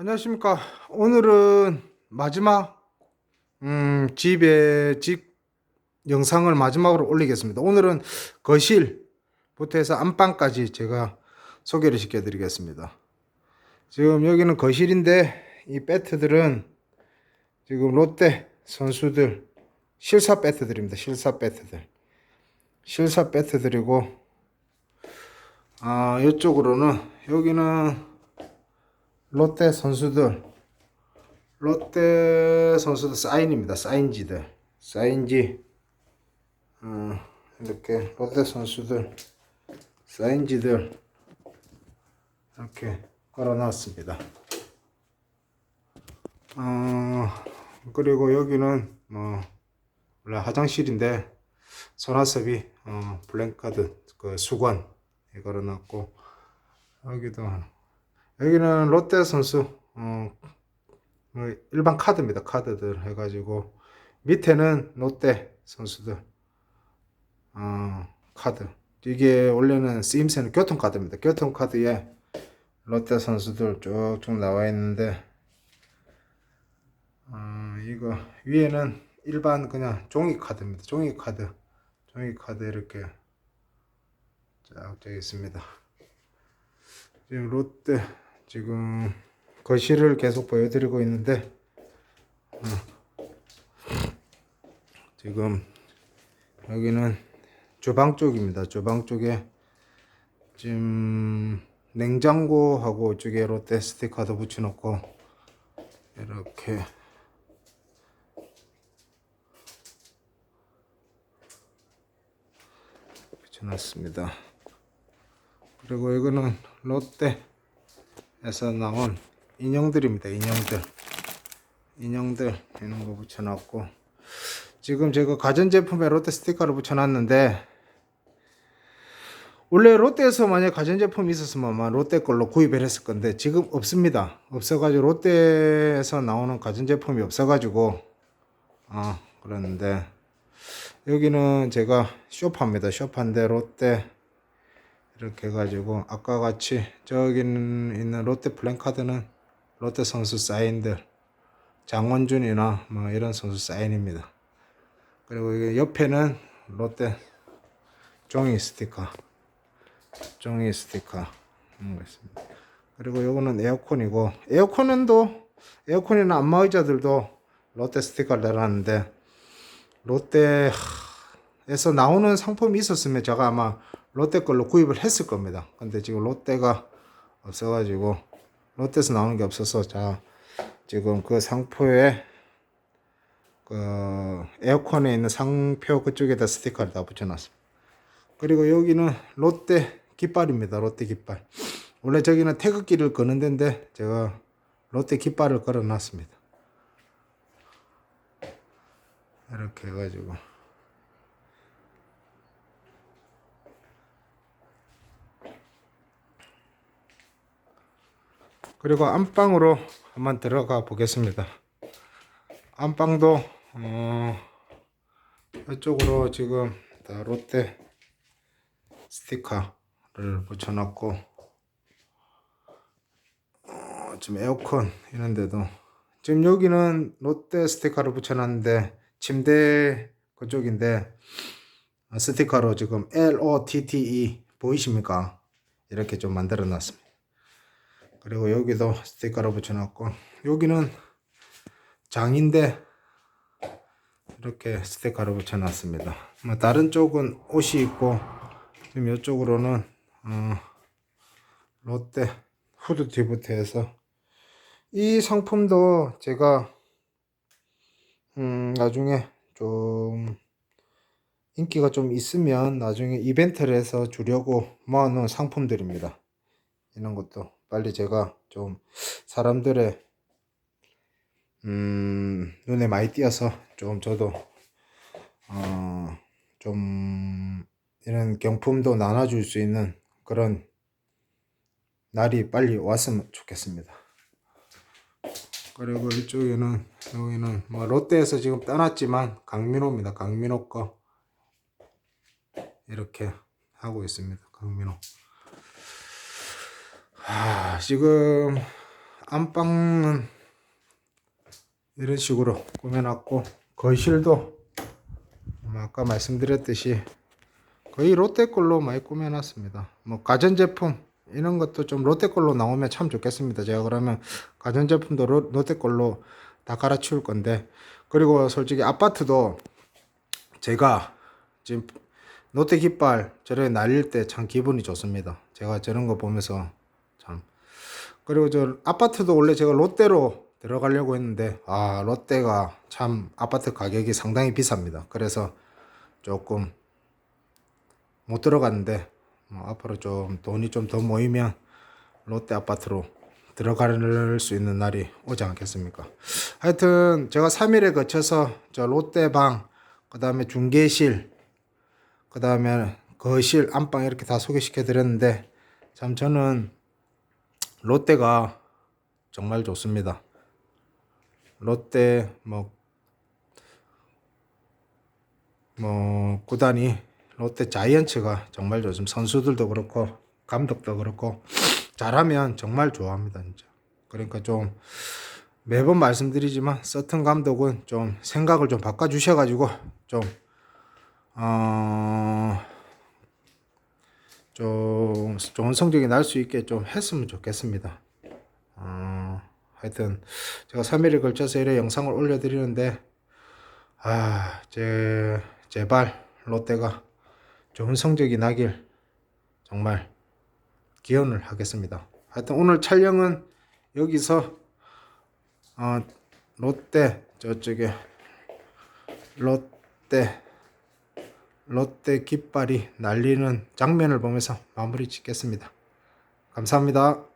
안녕하십니까. 오늘은 마지막 음, 집에 집 영상을 마지막으로 올리겠습니다. 오늘은 거실부터 해서 안방까지 제가 소개를 시켜드리겠습니다. 지금 여기는 거실인데 이 배트들은 지금 롯데 선수들 실사 배트들입니다. 실사 배트들. 실사 배트들이고 아 이쪽으로는 여기는 롯데 선수들 롯데 선수들 사인입니다. 사인지들 사인지 어, 이렇게 롯데 선수들 사인지들 이렇게 걸어놨습니다. 어, 그리고 여기는 뭐 원래 화장실인데 손아섭이 어, 블랭카드 그 수건 걸어놨고 여기도. 여기는 롯데 선수 어, 뭐 일반 카드입니다. 카드들 해가지고 밑에는 롯데 선수들 어, 카드 이게 원래는 쓰임새는 교통카드입니다. 교통카드에 롯데 선수들 쭉쭉 나와 있는데 어, 이거 위에는 일반 그냥 종이 카드입니다. 종이 카드 종이 카드 이렇게 쫙 되어 있습니다. 지금 롯데 지금 거실을 계속 보여드리고 있는데 어, 지금 여기는 주방 쪽입니다. 주방 쪽에 지금 냉장고하고 이쪽에 롯데 스티커도 붙여놓고 이렇게 붙여놨습니다. 그리고 이거는 롯데 에서 나온 인형들입니다. 인형들. 인형들 이런 거 붙여놨고 지금 제가 가전제품에 롯데 스티커를 붙여놨는데 원래 롯데에서 만약 가전제품이 있었으면 롯데 걸로 구입을 했을 건데 지금 없습니다. 없어가지고 롯데에서 나오는 가전제품이 없어가지고 아 그러는데 여기는 제가 쇼파입니다. 쇼파인데 롯데 이렇게 해가지고 아까 같이 저기는 있는 롯데 플랜카드는 롯데 선수 사인들 장원준이나 뭐 이런 선수 사인입니다. 그리고 이게 옆에는 롯데 종이 스티커 종이 스티커 이런 거 있습니다. 그리고 요거는 에어컨이고 에어컨은 또 에어컨이나 안마의자들도 롯데 스티커를 달았는데 롯데에서 나오는 상품이 있었으면 제가 아마 롯데 걸로 구입을 했을 겁니다. 근데 지금 롯데가 없어가지고 롯데에서 나오는 게 없어서 자 지금 그 상표에 그 에어컨에 있는 상표 그쪽에다 스티커를 다 붙여놨습니다. 그리고 여기는 롯데 깃발입니다. 롯데 깃발. 원래 저기는 태극기를 거는 데인데 제가 롯데 깃발을 걸어놨습니다. 이렇게 해가지고 그리고 안방으로 한번 들어가 보겠습니다. 안방도 어, 이쪽으로 지금 다 롯데 스티커를 붙여놨고 어, 지금 에어컨 이런데도 지금 여기는 롯데 스티커를 붙여놨는데 침대 그쪽인데 어, 스티커로 지금 L O T T E 보이십니까? 이렇게 좀 만들어 놨습니다. 그리고 여기도 스티커를 붙여놨고 여기는 장인데 이렇게 스티커를 붙여놨습니다. 뭐 다른 쪽은 옷이 있고 지금 이쪽으로는 어, 롯데 후드티부터 해서 이 상품도 제가 음, 나중에 좀 인기가 좀 있으면 나중에 이벤트를 해서 주려고 모아놓은 상품들입니다. 이런 것도 빨리 제가 좀 사람들의 음, 눈에 많이 띄어서 좀 저도 어, 좀 이런 경품도 나눠줄 수 있는 그런 날이 빨리 왔으면 좋겠습니다. 그리고 이쪽에는 여기는 뭐 롯데에서 지금 떠났지만 강민호입니다. 강민호 거 이렇게 하고 있습니다. 강민호. 아, 지금 안방은 이런 식으로 꾸며놨고 거실도 뭐 아까 말씀드렸듯이 거의 롯데 걸로 많이 꾸며놨습니다. 뭐 가전제품 이런 것도 좀 롯데 걸로 나오면 참 좋겠습니다. 제가 그러면 가전제품도 로- 롯데 걸로 다 갈아치울 건데 그리고 솔직히 아파트도 제가 지금 롯데 깃발 저렇게 날릴 때 참 기분이 좋습니다. 제가 저런 거 보면서 참 그리고 저 아파트도 원래 제가 롯데로 들어가려고 했는데 아 롯데가 참 아파트 가격이 상당히 비쌉니다. 그래서 조금 못 들어갔는데 뭐 앞으로 좀 돈이 좀 더 모이면 롯데 아파트로 들어갈 수 있는 날이 오지 않겠습니까? 하여튼 제가 3일에 거쳐서 저 롯데방 그다음에 중계실 그다음에 거실 안방 이렇게 다 소개시켜 드렸는데 참 저는 롯데가 정말 좋습니다. 롯데 뭐, 뭐 구단이 롯데 자이언츠가 정말 요즘 선수들도 그렇고 감독도 그렇고 잘하면 정말 좋아합니다 진짜. 그러니까 좀 매번 말씀드리지만 서튼 감독은 좀 생각을 좀 바꿔 주셔가지고 좀 어, 좀 좋은 성적이 날 수 있게 좀 했으면 좋겠습니다. 어, 하여튼 제가 3일에 걸쳐서 이래 영상을 올려드리는데 아, 제 제발 롯데가 좋은 성적이 나길 정말 기원을 하겠습니다. 하여튼 오늘 촬영은 여기서 어, 롯데 저쪽에 롯데 롯데 깃발이 날리는 장면을 보면서 마무리 짓겠습니다. 감사합니다.